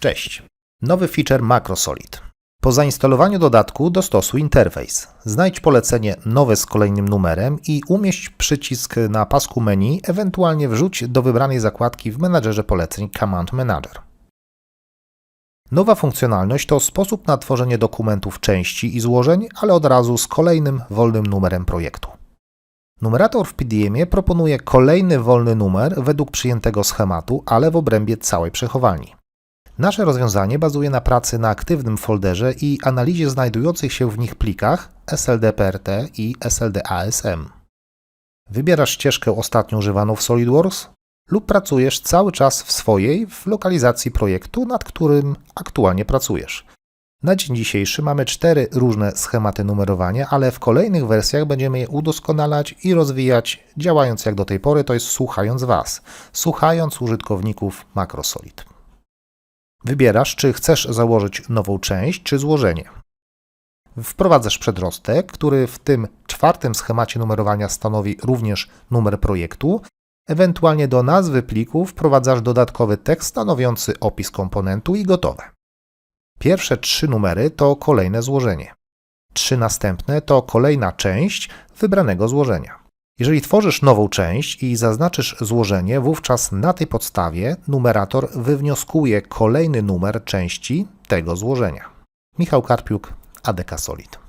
Cześć. Nowy feature MacroSolid. Po zainstalowaniu dodatku dostosuj interfejs. Znajdź polecenie nowe z kolejnym numerem i umieść przycisk na pasku menu, ewentualnie wrzuć do wybranej zakładki w menadżerze poleceń Command Manager. Nowa funkcjonalność to sposób na tworzenie dokumentów części i złożeń, ale od razu z kolejnym wolnym numerem projektu. Numerator w PDM-ie proponuje kolejny wolny numer według przyjętego schematu, ale w obrębie całej przechowalni. Nasze rozwiązanie bazuje na pracy na aktywnym folderze i analizie znajdujących się w nich plikach SLDPRT i SLDASM. Wybierasz ścieżkę ostatnio używaną w SolidWorks lub pracujesz cały czas w swojej w lokalizacji projektu, nad którym aktualnie pracujesz. Na dzień dzisiejszy mamy cztery różne schematy numerowania, ale w kolejnych wersjach będziemy je udoskonalać i rozwijać, działając jak do tej pory, to jest słuchając Was, słuchając użytkowników MacroSolid. Wybierasz, czy chcesz założyć nową część, czy złożenie. Wprowadzasz przedrostek, który w tym czwartym schemacie numerowania stanowi również numer projektu. Ewentualnie do nazwy pliku wprowadzasz dodatkowy tekst stanowiący opis komponentu i gotowe. Pierwsze trzy numery to kolejne złożenie. Trzy następne to kolejna część wybranego złożenia. Jeżeli tworzysz nową część i zaznaczysz złożenie, wówczas na tej podstawie numerator wywnioskuje kolejny numer części tego złożenia. Michał Karpiuk, ADK Solid.